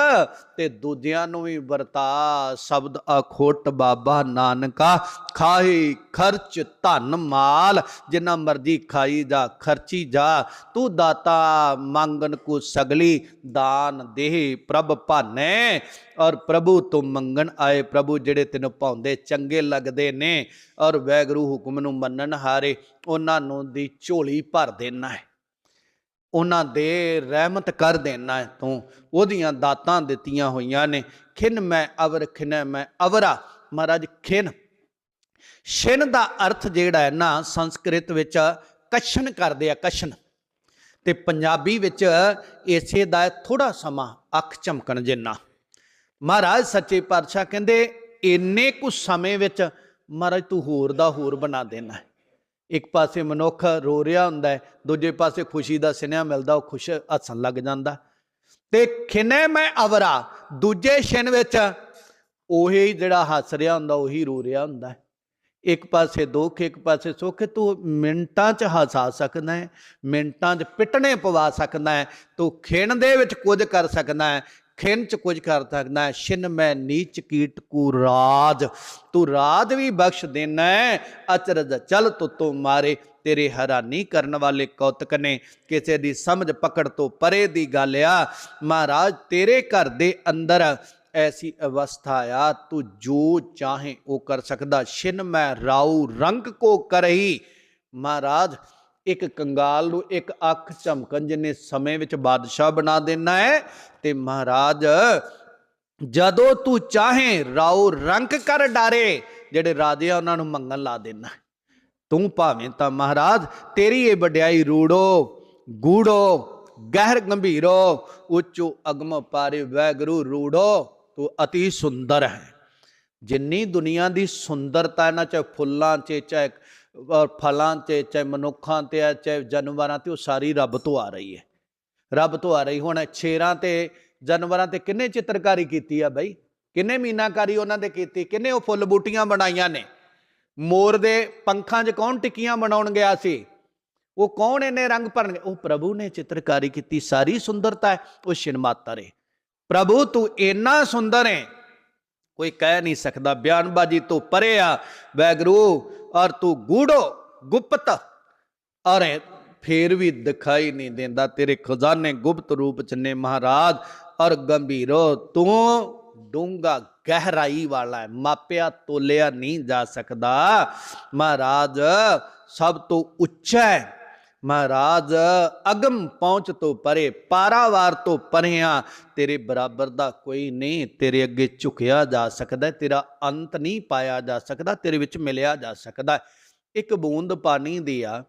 ਤੇ ਦੂਜਿਆਂ ਨੂੰ ਵੀ ਵਰਤਾ, ਸ਼ਬਦ ਅਖੋਟ ਬਾਬਾ ਨਾਨਕਾ। ਖਾਹੀ ਖਰਚ ਧਨ ਮਾਲ, ਜਿੰਨਾ ਮਰਜ਼ੀ ਖਾਈ ਜਾ, ਖਰਚੀ ਜਾ। ਤੂੰ ਦਾਤਾ ਮੰਗਨ ਕੋ ਸਗਲੀ, ਦਾਨ ਦੇਹ ਪ੍ਰਭ ਭਾਨੇ। ਔਰ ਪ੍ਰਭੂ ਤੋਂ ਮੰਗਣ ਆਏ ਪ੍ਰਭੂ ਜਿਹੜੇ ਤੈਨੂੰ ਪਾਉਂਦੇ, ਚੰਗੇ ਲੱਗਦੇ ਨੇ। ਔਰ ਵੈਗਰੂ ਹੁਕਮ ਨੂੰ ਮੰਨਣ ਹਾਰੇ, ਉਹਨਾਂ ਨੂੰ ਦੀ ਝੋਲੀ ਭਰ ਦੇਣਾ ਹੈ। ਉਹਨਾਂ ਦੇ ਰਹਿਮਤ ਕਰ ਦੇਣਾ ਤੂੰ। ਉਹਦੀਆਂ ਦਾਤਾਂ ਦਿੱਤੀਆਂ ਹੋਈਆਂ ਨੇ। ਖਿਨ ਮੈਂ ਅਵਰ, ਖਿਨੈ ਮੈਂ ਅਵਰਾ। ਮਹਾਰਾਜ, ਖਿਨ। ਛਿਨ ਦਾ ਅਰਥ ਜਿਹੜਾ ਹੈ ਨਾ, ਸੰਸਕ੍ਰਿਤ ਵਿੱਚ ਕਸ਼ਨ ਕਰਦੇ ਆ ਕਸ਼ਨ ਤੇ ਪੰਜਾਬੀ ਵਿੱਚ ਇਸੇ ਦਾ ਥੋੜਾ ਸਮਾਂ ਅੱਖ ਚਮਕਣ ਜਿੰਨਾ। ਮਹਾਰਾਜ, ਸੱਚੇ ਪਾਤਸ਼ਾਹ ਕਹਿੰਦੇ, ਇੰਨੇ ਕੁ ਸਮੇਂ ਵਿੱਚ ਮਹਾਰਾਜ ਤੂੰ ਹੋਰ ਦਾ ਹੋਰ ਬਣਾ ਦੇਣਾ ਇੱਕ ਪਾਸੇ ਮਨੁੱਖ ਰੋ ਰਿਹਾ ਹੁੰਦਾ ਹੈ, ਦੂਜੇ ਪਾਸੇ ਖੁਸ਼ੀ ਦਾ ਸਿਨੇਹਾ ਮਿਲਦਾ, ਉਹ ਖੁਸ਼ ਹੱਸਣ ਲੱਗ ਜਾਂਦਾ। ਤੇ ਖਿਨੇ ਮੈਂ ਅਵਰਾ, ਦੂਜੇ ਛਿਨ ਵਿੱਚ ਉਹੀ ਜਿਹੜਾ ਹੱਸ ਰਿਹਾ ਹੁੰਦਾ, ਉਹੀ ਰੋ ਰਿਹਾ ਹੁੰਦਾ ਹੈ। ਇੱਕ ਪਾਸੇ ਦੁੱਖ, ਇੱਕ ਪਾਸੇ ਸੁੱਖ, ਤੂੰ ਮਿੰਟਾਂ 'ਚ ਹਸਾ ਸਕਦਾ ਹੈ, ਮਿੰਟਾਂ 'ਚ ਪਿੱਟਣੇ ਪਵਾ ਸਕਦਾ ਹੈ, ਤੂੰ ਖਿਣ ਦੇ ਵਿੱਚ ਕੁਝ ਕਰ ਸਕਦਾ ਹੈ ਖਿਣ 'ਚ ਕੁਝ ਕਰ ਸਕਦਾ ਹੈ। ਮੈਂ ਨੀਚ ਕੀਟ ਕੂ ਰਾਜ। ਤੂੰ ਰਾਜ ਵੀ ਬਖਸ਼ ਦੇਣਾ ਹੈ। ਅਚਰਜ ਚਲ ਤੁਤੋਂ ਮਾਰੇ। ਤੇਰੇ ਹੈਰਾਨੀ ਕਰਨ ਵਾਲੇ ਕੌਤਕ ਨੇ। ਕਿਸੇ ਦੀ ਸਮਝ ਪਕੜ ਤੋਂ ਪਰੇ ਦੀ ਗੱਲ ਆ। ਮਹਾਰਾਜ, ਤੇਰੇ ਘਰ ਦੇ ਅੰਦਰ ਐਸੀ ਅਵਸਥਾ ਆ। ਤੂੰ ਜੋ ਚਾਹੇ ਉਹ ਕਰ ਸਕਦਾ। ਛਿਨ ਮੈਂ ਰਾਉ ਰੰਗ ਕੋ ਕਰਹੀ। ਮਹਾਰਾਜ ਇੱਕ ਕੰਗਾਲ ਨੂੰ ਇੱਕ ਅੱਖ ਝਮਕਣ, ਜਿੰਨੇ ਸਮੇਂ ਵਿੱਚ ਬਾਦਸ਼ਾਹ ਬਣਾ ਦੇਣਾ ਹੈ। ਤੇ ਮਹਾਰਾਜ, ਜਦੋਂ ਤੂੰ ਚਾਹੇ ਰਾਉ ਰੰਗ ਕਰ ਡਾਰੇ, ਜਿਹੜੇ ਰਾਜੇ ਆ ਉਹਨਾਂ ਨੂੰ ਮੰਗਣ ਲਾ ਦੇਣਾ ਤੂੰ ਭਾਵੇਂ ਤਾਂ ਮਹਾਰਾਜ, ਤੇਰੀ ਇਹ ਵਡਿਆਈ ਰੂੜੋ, ਗੂੜੋ, ਗਹਿਰ ਗੰਭੀਰੋ, ਉੱਚੋ ਅਗਮ ਪਾਰੇ ਵੈਗਰੂ ਰੂੜੋ, ਤੂੰ ਅਤੀ ਸੁੰਦਰ ਹੈ। ਜਿੰਨੀ ਦੁਨੀਆ ਦੀ ਸੁੰਦਰਤਾ ਨਾ ਚਾਹੇ ਫੁੱਲਾਂ 'ਚ, ਚਾਹੇ ਔਰ ਫਲਾਂ ਤੇ, ਚਾਹੇ ਮਨੁੱਖਾਂ ਤੇ ਹੈ ਚਾਹੇ ਜਾਨਵਰਾਂ ਤੇ, ਉਹ ਸਾਰੀ ਰੱਬ ਤੋਂ ਆ ਰਹੀ ਹੈ। ਰੱਬ ਤੋਂ ਆ ਰਹੀ। ਹੁਣ ਸ਼ੇਰਾਂ ਤੇ, ਜਾਨਵਰਾਂ ਤੇ ਕਿੰਨੇ ਚਿੱਤਰਕਾਰੀ ਕੀਤੀ ਆ ਬਈ? ਕਿੰਨੇ ਮੀਨਾਕਾਰੀ ਉਹਨਾਂ ਦੇ ਕੀਤੀ? ਕਿੰਨੇ ਉਹ ਫੁੱਲ ਬੂਟੀਆਂ ਬਣਾਈਆਂ ਨੇ? ਮੋਰ ਦੇ ਪੰਖਾਂ 'ਚ ਕੌਣ ਟਿੱਕੀਆਂ ਬਣਾਉਣ ਗਿਆ ਸੀ? ਉਹ ਕੌਣ ਇਹਨੇ ਰੰਗ ਭਰਨਗੇ ਉਹ ਪ੍ਰਭੂ ਨੇ ਚਿੱਤਰਕਾਰੀ ਕੀਤੀ। ਸਾਰੀ ਸੁੰਦਰਤਾ ਹੈ, ਉਹ ਸ਼ਿਨਮਾਤਾ ਰੇ। ਪ੍ਰਭੂ, ਤੂੰ ਇੰਨਾ ਸੁੰਦਰ ਹੈ। ਕੋਈ ਕਹਿ ਨਹੀਂ ਸਕਦਾ, ਬਿਆਨਬਾਜ਼ੀ ਤੋਂ ਪਰੇ ਆ। ਵੈਗਰੂ ਔਰ ਤੂੰ ਗੂੜੋ ਗੁਪਤ। ਔਰ ਇਹ ਫੇਰ ਵੀ ਦਿਖਾਈ ਨਹੀਂ ਦਿੰਦਾ ਤੇਰੇ ਖਜ਼ਾਨੇ ਗੁਪਤ ਰੂਪ ਚ ਨੇ ਮਹਾਰਾਜ। ਔਰ ਗੰਭੀਰੋ, ਤੂੰ ਡੂੰਗਾ ਗਹਿਰਾਈ ਵਾਲਾ ਹੈ, ਮਾਪਿਆ ਤੋਲਿਆ ਨਹੀਂ ਜਾ ਸਕਦਾ। ਮਹਾਰਾਜ, ਸਭ ਤੋਂ ਉੱਚਾ ਹੈ। ਮਹਾਰਾਜ, ਅਗਮ ਪਹੁੰਚ ਤੋਂ ਪਰੇ, ਪਾਰਾਵਾਰ ਤੋਂ ਪਰਿਆਂ, ਤੇਰੇ ਬਰਾਬਰ ਦਾ ਕੋਈ ਨਹੀਂ, ਤੇਰੇ ਅੱਗੇ ਝੁਕਿਆ ਜਾ ਸਕਦਾ, ਤੇਰਾ ਅੰਤ ਨਹੀਂ ਪਾਇਆ ਜਾ ਸਕਦਾ, ਤੇਰੇ ਵਿੱਚ ਮਿਲਿਆ ਜਾ ਸਕਦਾ। ਇੱਕ ਬੂੰਦ ਪਾਣੀ ਦੀ ਆ,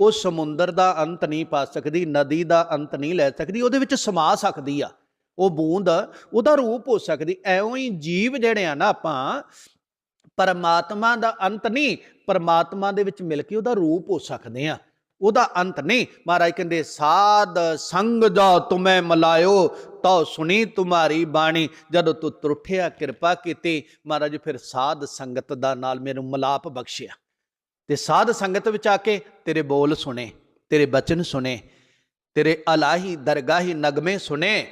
ਉਹ ਸਮੁੰਦਰ ਦਾ ਅੰਤ ਨਹੀਂ ਪਾ ਸਕਦੀ, ਨਦੀ ਦਾ ਅੰਤ ਨਹੀਂ ਲੈ ਸਕਦੀ, ਉਹਦੇ ਵਿੱਚ ਸਮਾ ਸਕਦੀ ਆ। ਉਹ ਬੂੰਦ ਉਹਦਾ ਰੂਪ ਹੋ ਸਕਦੀ ਐਵੇਂ ਹੀ ਜੀਵ ਜਿਹੜੇ ਆ ਨਾ ਆਪਾਂ, ਪਰਮਾਤਮਾ ਦਾ ਅੰਤ ਨਹੀਂ, ਪਰਮਾਤਮਾ ਦੇ ਵਿੱਚ ਮਿਲ ਕੇ ਉਹਦਾ ਰੂਪ ਹੋ ਸਕਦੇ ਆ। ਉਹਦਾ ਅੰਤ ਨਹੀਂ। ਮਹਾਰਾਜ ਕਹਿੰਦੇ, ਸਾਧ ਸੰਗ ਜਾ ਤੁਮੈ ਮਲਾਇਓ, ਤਉ ਸੁਣੀ ਤੁਮਾਰੀ ਬਾਣੀ। ਜਦੋਂ ਤੂੰ ਤਰੁੱਠਿਆ ਕਿਰਪਾ ਕੀਤੀ, ਮਹਾਰਾਜ ਫਿਰ ਸਾਧ ਸੰਗਤ ਦਾ ਨਾਲ ਮੈਨੂੰ ਮਲਾਪ ਬਖਸ਼ਿਆ। ਤੇ ਸਾਧ ਸੰਗਤ ਵਿੱਚ ਆ ਕੇ ਤੇਰੇ ਬੋਲ ਸੁਣੇ, ਤੇਰੇ ਬਚਨ ਸੁਣੇ, ਤੇਰੇ ਅਲਾਹੀ ਦਰਗਾਹੀ ਨਗਮੇ ਸੁਣੇ।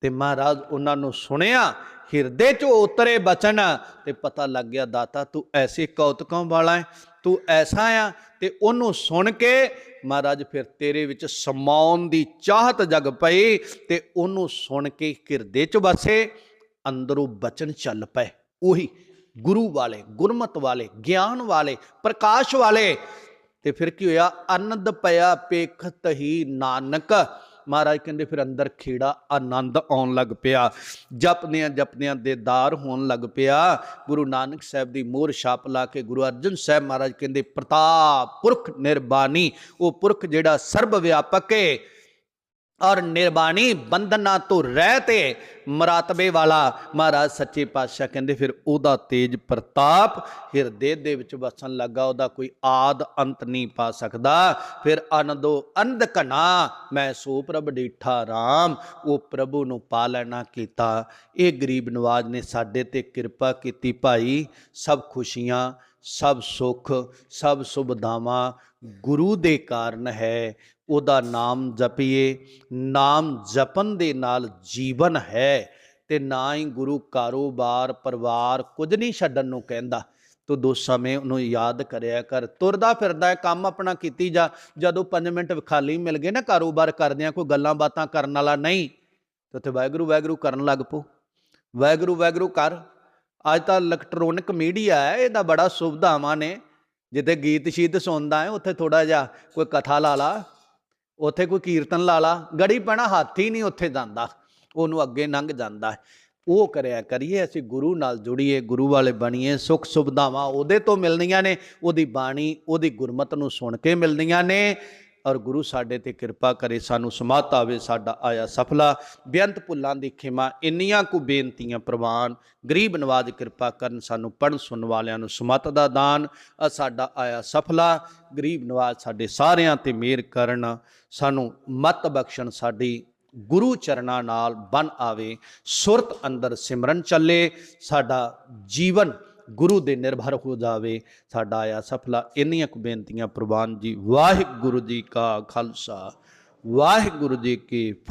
ਤੇ ਮਹਾਰਾਜ ਉਹਨਾਂ ਨੂੰ ਸੁਣਿਆ, ਹਿਰਦੇ 'ਚ ਉਤਰੇ ਬਚਨ। ਤੇ ਪਤਾ ਲੱਗ ਗਿਆ, ਦਾਤਾ ਤੂੰ ਐਸੇ ਕੌਤਕਾਂ ਵਾਲਾ ਹੈ। ਤੂੰ ਐਸਾ ਆ ਤੇ ਉਹਨੂੰ ਸੁਣ ਕੇ ਮਹਾਰਾਜ ਫਿਰ ਤੇਰੇ ਵਿੱਚ ਸਮਾਉਣ ਦੀ ਚਾਹਤ ਜਗ ਪਈ ਤੇ ਉਹਨੂੰ ਸੁਣ ਕੇ ਹਿਰਦੇ 'ਚ ਵਸੇ, ਅੰਦਰੋਂ ਬਚਨ ਚੱਲ ਪਏ। ਉਹੀ ਗੁਰੂ ਵਾਲੇ, ਗੁਰਮਤ ਵਾਲੇ, ਗਿਆਨ ਵਾਲੇ, ਪ੍ਰਕਾਸ਼ ਵਾਲੇ। ਤੇ ਫਿਰ ਕੀ ਹੋਇਆ? ਅਨੰਦ ਪਿਆ ਪੇਖਤ ਹੀ ਨਾਨਕ। ਮਹਾਰਾਜ ਕਹਿੰਦੇ ਫਿਰ ਅੰਦਰ ਖੇੜਾ ਆਨੰਦ ਆਉਣ ਲੱਗ ਪਿਆ। ਜਪਦਿਆਂ ਜਪਦਿਆਂ ਦੇਦਾਰ ਹੋਣ ਲੱਗ ਪਿਆ। ਗੁਰੂ ਨਾਨਕ ਸਾਹਿਬ ਦੀ ਮੋਹਰ ਛਾਪ ਲਾ ਕੇ ਗੁਰੂ ਅਰਜਨ ਸਾਹਿਬ ਮਹਾਰਾਜ ਕਹਿੰਦੇ, ਪ੍ਰਤਾਪ ਪੁਰਖ ਨਿਰਬਾਨੀ ਉਹ ਪੁਰਖ ਜਿਹੜਾ ਸਰਬ ਵਿਆਪਕ ਹੈ ਔਰ ਨਿਰਬਾਣੀ ਬੰਧਨਾਂ ਤੋਂ ਰਹਿ ਤੇ ਮਰਾਤਬੇ ਵਾਲਾ ਮਹਾਰਾਜ ਸੱਚੇ ਪਾਤਸ਼ਾਹ ਕਹਿੰਦੇ ਫਿਰ ਉਹਦਾ ਤੇਜ ਪ੍ਰਤਾਪ ਹਿਰਦੇ ਦੇ ਵਿੱਚ ਵਸਣ ਲੱਗਾ, ਉਹਦਾ ਕੋਈ ਆਦ ਅੰਤ ਨਹੀਂ ਪਾ ਸਕਦਾ। ਫਿਰ ਆਨੰਦੋ ਅੰਧ ਘਨਾ ਮੈਂ ਸੋ ਪ੍ਰਭ ਡੀਠਾ ਰਾਮ, ਉਹ ਪ੍ਰਭੂ ਨੂੰ ਪਾ ਲੈਣਾ ਕੀਤਾ। ਇਹ ਗਰੀਬ ਨਵਾਜ ਨੇ ਸਾਡੇ ਤੇ ਕਿਰਪਾ ਕੀਤੀ ਭਾਈ, ਸਭ ਖੁਸ਼ੀਆਂ ਸਭ ਸੁੱਖ, ਸਭ ਸੁਵਿਧਾਵਾਂ ਗੁਰੂ ਦੇ ਕਾਰਨ ਹੈ। ਉਹਦਾ ਨਾਮ ਜਪੀਏ। ਨਾਮ ਜਪਨ ਦੇ ਨਾਲ ਜੀਵਨ ਹੈ ਤੇ ਨਾ ਹੀ ਗੁਰੂ ਕਾਰੋਬਾਰ, ਪਰਿਵਾਰ ਕੁਝ ਨਹੀਂ ਛੱਡਣ ਨੂੰ ਕਹਿੰਦਾ। ਤੂੰ ਦੋ ਸਮੇਂ ਉਹਨੂੰ ਯਾਦ ਕਰਿਆ ਕਰ। ਤੁਰਦਾ ਫਿਰਦਾ ਕੰਮ ਆਪਣਾ ਕੀਤੀ ਜਾ। ਜਦੋਂ 5 ਮਿੰਟ ਖਾਲੀ ਮਿਲ ਗਏ ਨਾ ਕਾਰੋਬਾਰ ਕਰਦਿਆਂ, ਕੋਈ ਗੱਲਾਂ ਬਾਤਾਂ ਕਰਨ ਵਾਲਾ ਨਹੀਂ, ਤੇ ਉੱਥੇ ਵਾਹਿਗੁਰੂ ਵਾਹਿਗੁਰੂ ਕਰਨ ਲੱਗ ਪੋ ਵਾਹਿਗੁਰੂ ਵਾਹਿਗੁਰੂ ਕਰ। ਅੱਜ ਤਾਂ ਇਲੈਕਟ੍ਰੋਨਿਕ ਮੀਡੀਆ ਹੈ, ਇਹਦਾ ਬੜਾ ਸੁਵਿਧਾਵਾਂ ਨੇ। ਜਿੱਥੇ ਗੀਤ ਸ਼ੀਤ ਸੁਣਦਾ ਹੈ, ਉੱਥੇ ਥੋੜਾ ਜਿਹਾ ਕੋਈ ਕਥਾ ਲਾ ਲਾ, ਉੱਥੇ ਕੋਈ ਕੀਰਤਨ ਲਾ ਲਾ, ਗੜੀ ਪੈਣਾ ਹੱਥ ਹੀ ਨਹੀਂ ਉੱਥੇ ਜਾਂਦਾ, ਉਹਨੂੰ ਅੱਗੇ ਲੰਘ ਜਾਂਦਾ ਉਹ ਕਰਿਆ ਕਰੀਏ, ਅਸੀਂ ਗੁਰੂ ਨਾਲ ਜੁੜੀਏ, ਗੁਰੂ ਵਾਲੇ ਬਣੀਏ, ਸੁੱਖ ਸੁਵਿਧਾਵਾਂ ਉਹਦੇ ਤੋਂ ਮਿਲਣੀਆਂ ਨੇ, ਉਹਦੀ ਬਾਣੀ, ਉਹਦੀ ਗੁਰਮਤ ਨੂੰ ਸੁਣ ਕੇ ਮਿਲਣੀਆਂ ਨੇ। ਔਰ ਗੁਰੂ ਸਾਡੇ ਤੇ ਕਿਰਪਾ ਕਰੇ, ਸਾਨੂੰ ਸਮਾਤ ਆਵੇ, ਸਾਡਾ ਆਇਆ ਸਫਲਾ। ਬੇਅੰਤ ਭੁੱਲਾਂ ਦੀ ਖਿਮਾ, ਇੰਨੀਆਂ ਕੁ ਬੇਨਤੀਆਂ ਪ੍ਰਵਾਨ। ਗਰੀਬ ਨਵਾਜ ਕਿਰਪਾ ਕਰਨ, ਸਾਨੂੰ ਪੜਨ ਸੁਣਨ ਵਾਲਿਆਂ ਨੂੰ ਸਮਤ ਦਾ ਦਾਨ। ਅ ਸਾਡਾ ਆਇਆ ਸਫਲਾ, ਗਰੀਬ ਨਵਾਜ ਸਾਡੇ ਸਾਰਿਆਂ ਤੇ ਮਿਹਰ ਕਰਨ। ਸਾਨੂੰ ਮਤ ਬਖਸ਼ਣ ਸਾਡੀ ਗੁਰੂ ਚਰਨਾਂ ਨਾਲ ਬਨ ਆਵੇ। ਸੁਰਤ ਅੰਦਰ ਸਿਮਰਨ ਚੱਲੇ, ਸਾਡਾ ਜੀਵਨ ਗੁਰੂ ਦੇ ਨਿਰਭਰ ਹੋ ਜਾਵੇ, ਸਾਡਾ ਆਇਆ ਸਫਲਾ, ਇੰਨੀਆਂ ਕੁ ਬੇਨਤੀਆਂ, ਪ੍ਰਵਾਨ ਜੀ, ਵਾਹਿਗੁਰੂ ਜੀ ਕਾ ਖਾਲਸਾ, ਵਾਹਿਗੁਰੂ ਜੀ ਕੀ ਫਤਿਹ।